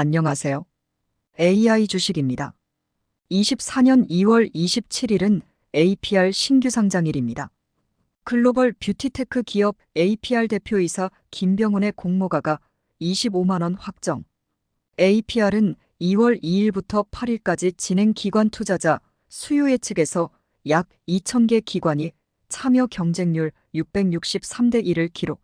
안녕하세요. AI 주식입니다. 24년 2월 27일은 APR 신규 상장일입니다. 글로벌 뷰티테크 기업 APR 대표이사 김병훈의 공모가가 25만원 확정. APR은 2월 2일부터 8일까지 진행 기관 투자자 수요 예측에서 약 2,000개 기관이 참여 경쟁률 663대 1을 기록.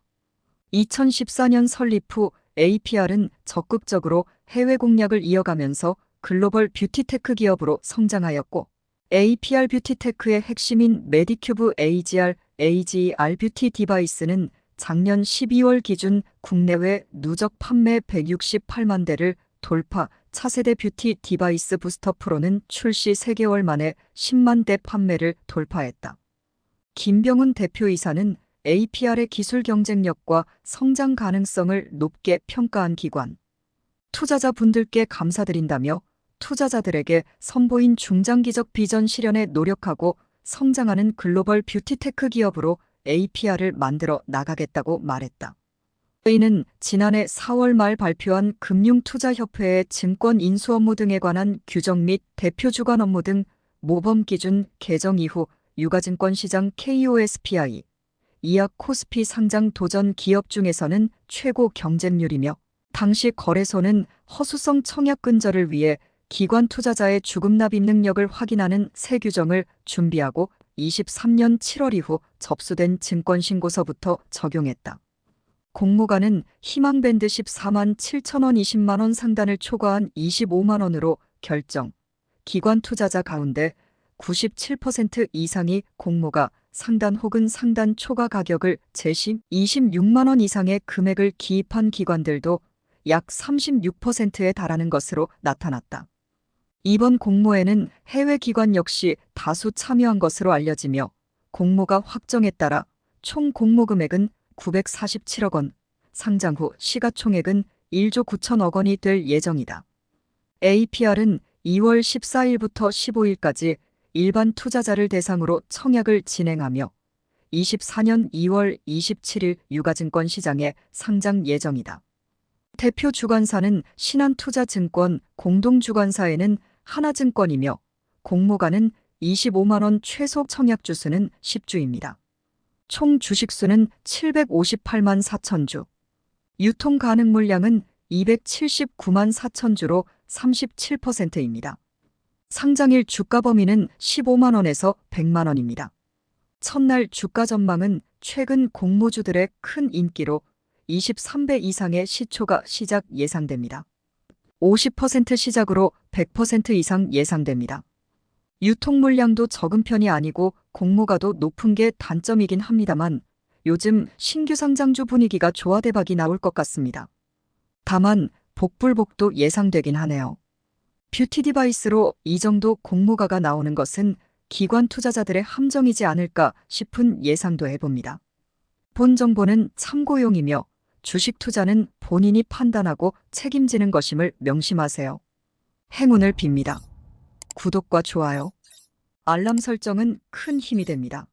2014년 설립 후 APR은 적극적으로 해외 공략을 이어가면서 글로벌 뷰티테크 기업으로 성장하였고, APR 뷰티테크의 핵심인 메디큐브 AGR, AGR 뷰티 디바이스는 작년 12월 기준 국내외 누적 판매 168만 대를 돌파, 차세대 뷰티 디바이스 부스터 프로는 출시 3개월 만에 10만 대 판매를 돌파했다. 김병훈 대표이사는 APR의 기술 경쟁력과 성장 가능성을 높게 평가한 기관. 투자자분들께 감사드린다며 투자자들에게 선보인 중장기적 비전 실현에 노력하고 성장하는 글로벌 뷰티테크 기업으로 APR을 만들어 나가겠다고 말했다. 이는 지난해 4월 말 발표한 금융투자협회의 증권 인수 업무 등에 관한 규정 및 대표 주관 업무 등 모범 기준 개정 이후 유가증권 시장 KOSPI, 이약 코스피 상장 도전 기업 중에서는 최고 경쟁률이며 당시 거래소는 허수성 청약 근절을 위해 기관 투자자의 주금 납입 능력을 확인하는 새 규정을 준비하고 23년 7월 이후 접수된 증권신고서부터 적용했다. 공모가는 희망밴드 14만 7천원 20만원 상단을 초과한 25만원으로 결정. 기관 투자자 가운데 97% 이상이 공모가 상단 혹은 상단 초과 가격을 제시 26만원 이상의 금액을 기입한 기관들도 약 36%에 달하는 것으로 나타났다. 이번 공모에는 해외 기관 역시 다수 참여한 것으로 알려지며 공모가 확정에 따라 총 공모 금액은 947억 원, 상장 후 시가총액은 1조 9천억 원이 될 예정이다. APR은 2월 14일부터 15일까지 일반 투자자를 대상으로 청약을 진행하며 24년 2월 27일 유가증권 시장에 상장 예정이다. 대표 주관사는 신한투자증권, 공동주관사에는 하나증권이며 공모가는 25만원 최소 청약 주수는 10주입니다. 총 주식수는 758만 4천주. 유통 가능 물량은 279만 4천주로 37%입니다. 상장일 주가 범위는 15만원에서 100만원입니다. 첫날 주가 전망은 최근 공모주들의 큰 인기로 23배 이상의 시초가 시작 예상됩니다. 50% 시작으로 100% 이상 예상됩니다. 유통 물량도 적은 편이 아니고 공모가도 높은 게 단점이긴 합니다만 요즘 신규 상장주 분위기가 좋아 대박이 나올 것 같습니다. 다만 복불복도 예상되긴 하네요. 뷰티 디바이스로 이 정도 공모가가 나오는 것은 기관 투자자들의 함정이지 않을까 싶은 예상도 해봅니다. 본 정보는 참고용이며 주식 투자는 본인이 판단하고 책임지는 것임을 명심하세요. 행운을 빕니다. 구독과 좋아요, 알람 설정은 큰 힘이 됩니다.